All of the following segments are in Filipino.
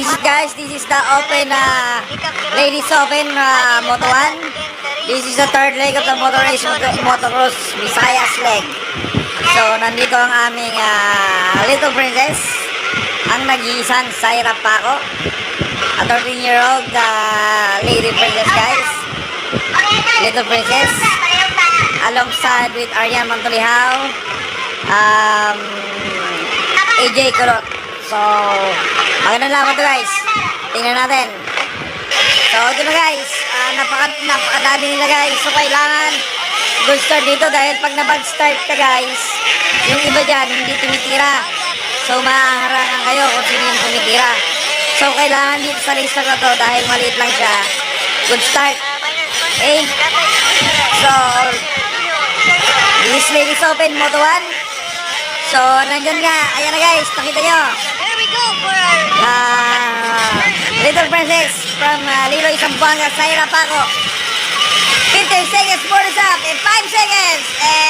this is guys, this is the open uh, ladies open uh, Moto 1. This is the third leg of the motor race moto- motocross Visayas leg. So nandito ang aming uh, little princess, ang nag-iisang Saira Paco, a 13 year old uh, lady princess guys. Little princess alongside with Aryan Mantulihao, um, AJ Kurot. So, magandang laban to guys. Tingnan natin. So, ito na guys. Ah, napaka, napakadami nila guys. So, kailangan good start dito dahil pag na-bad start ka guys, yung iba dyan hindi tumitira. So, mahaharangan kayo kung sino yung tumitira. So, kailangan dito sa race na to dahil maliit lang siya. Good start. Okay? So, this ladies open Moto 1. So, nandyan nga. Ayan na guys. Nakita nyo. We go for our Ah, Little Princess from uh, Liloy Zamboanga, Saira Paco. 15 seconds for the stop in 5 seconds. And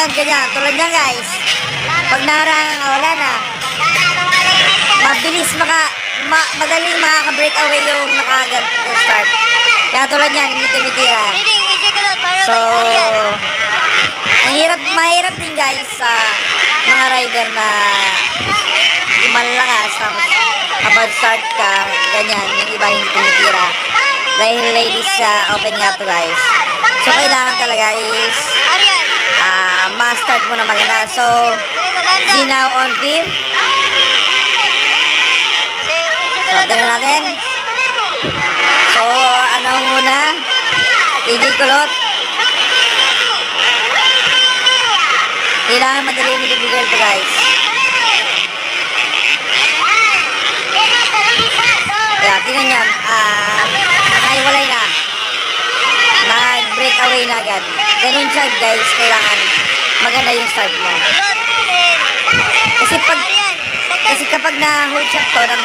Yan, ganyan. Tulad niya, guys. Pag naharang, oh, wala na. Mabilis maka, ma, madaling makaka-break away yung nakagat start. Kaya tulad niyan, hindi tumitira. So, kay Aryan. ang hirap, mahirap din guys sa mga rider na malakas tapos kapag start ka, ganyan, yung iba hindi tumitira. Dahil ladies sa open nga to guys. So, kailangan talaga is Aryan. ah ma-start mo na maganda. So. Ginaw on AJ So, tingnan natin. So, ano muna? AJ Kulot. Kailangan madali mo bigay to guys. Kaya, tingnan niyan. Ah, nakahiwalay na. Nag-break away na agad. Ganun siya guys. Kailangan maganda yung start mo. Kasi pag. Kasi kapag na-hold shot to ng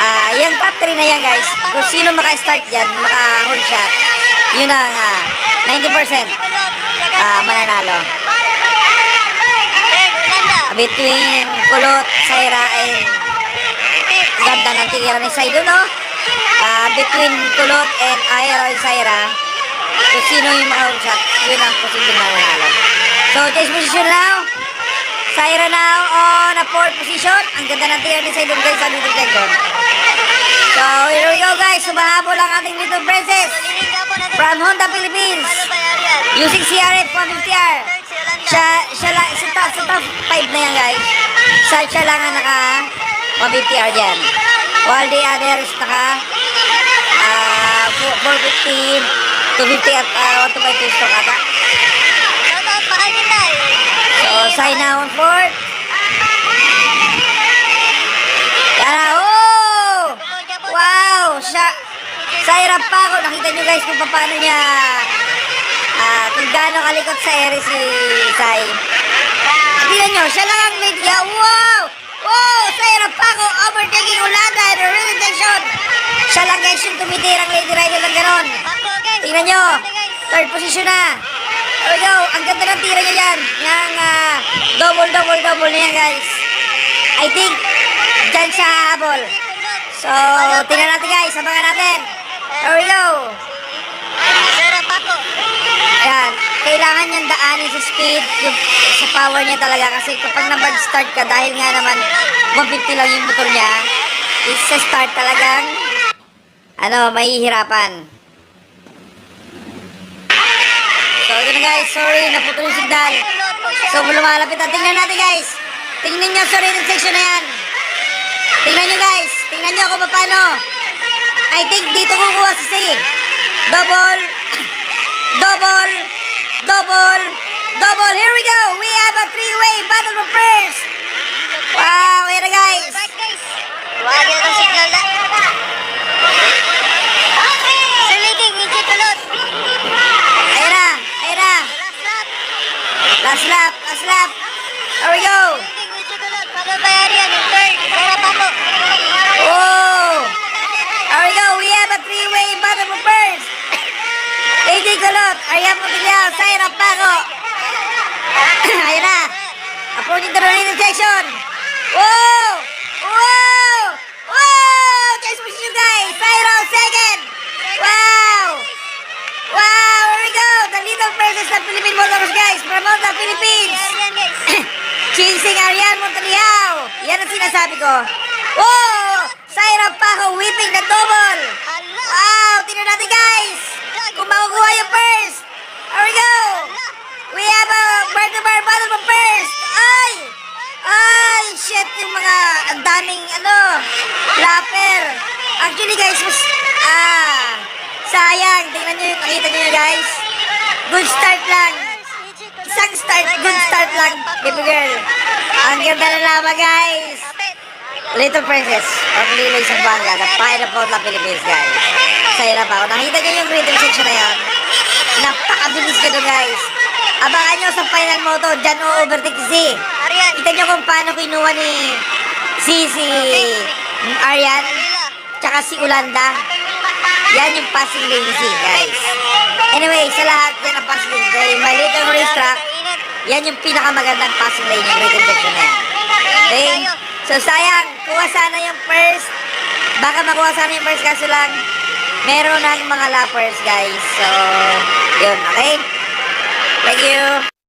ah yung top 3 na yan guys, kung sino maka-start yan, maka-hold shot, yun ang ah, 90% ah, mananalo. Between Kulot, Saira, and ganda ng tira ni Saido, no? Ah, between Kulot and Aero and Saira, kung sino yung shot, yun ang posibleng mananalo. So, chase position now. Saira now on a fourth position. Ang ganda ng tira ni Saidon guys sa little second. So, here we go guys. Sumahabol ang ating little princess from Honda Philippines. Using CRF 150R. Siya, siya lang, sa top, sa top 5 na yan guys. Siya, siya lang ang naka 150R dyan. While the others naka ah 450, 250 at uh, 125 stock ata. So, sign oh! Wow! Siya, sa hirap pa ako. Nakita nyo guys kung paano niya ah, kung gaano kalikot sa ere si Sai. Tingnan nyo, siya lang ang media. Wow! Wow! Sa hirap pa ako. Overtaking Ulanda and a big shot. Siya lang guys yung tumitirang lady rider lang ganon. Tingnan nyo. Third position na. There we go. Ang ganda ng tira niya yan. Yang ah, double, double, double na yan guys. I think dyan siya habol. So, tingnan natin guys. Abangan natin. There we go. Ayan. Kailangan niyang daanin sa speed, yung, sa power niya talaga. Kasi kapag nabag-start ka, dahil nga naman 150 lang yung motor niya, is sa start talagang, ano, mahihirapan. Na guys. Sorry, naputol yung signal. So, lumalapit na. Tingnan natin guys. Tingnan nyo sa rated section na yan. Tingnan nyo guys. Tingnan nyo kung paano. I think dito kukuha si Say. Double. Double. Double. Double. Here we go. We have a three-way battle for first. Wow, na guys. Wag yan ang signal na. Sir Leading, AJ Kalot. Ayan na. Ayan na. Last lap. Last lap, last lap. There we go. Waiting with chocolate. Pababayaan yan. Yung third. Sarap ako. Oh! There we go. We have a three-way battle for first. AJ Colot, Aryan Montilla, Syra Paco. Ayun na. Approaching the running section. Whoa! Whoa! Guys, push you guys. Syra second. Wow! Wow! Here we go. The the Philippine Motors, guys. From all the Philippines. Chinsing Arian Montaliao. Yan ang sinasabi ko. Oh! Syra Paco whipping the double. Wow! Tingnan natin guys! Kung makukuha yung first! Here we go! We have a bar-to-bar battle for first! Ay! Ay! Shit! Yung mga ang daming ano, lapper. Actually guys, mas, ah, sayang. Tingnan nyo yung nakita nyo guys. Good start lang. Isang start, good start lang, baby girl. Ang ganda na laban, guys. Little Princess, pamililay sa Banga, the Pineapple na Philippines, guys. Sa hirap ako. Nakita niyo yung rhythm section na yan? Napakabilis ka doon, guys. Abangan nyo sa final moto, dyan o overtake si. Kita nyo kung paano kinuha ni si si Arian, tsaka si Ulanda. Yan yung passing Z, guys. Anyway, sa lahat yan ang passing lane. Kay My Little Racetrack, yan yung pinakamagandang passing lane yung section na. Okay? So sayang, kuha sana yung first. Baka makuha sana yung first kaso lang meron ng mga lappers guys. So, yun, okay? Thank you.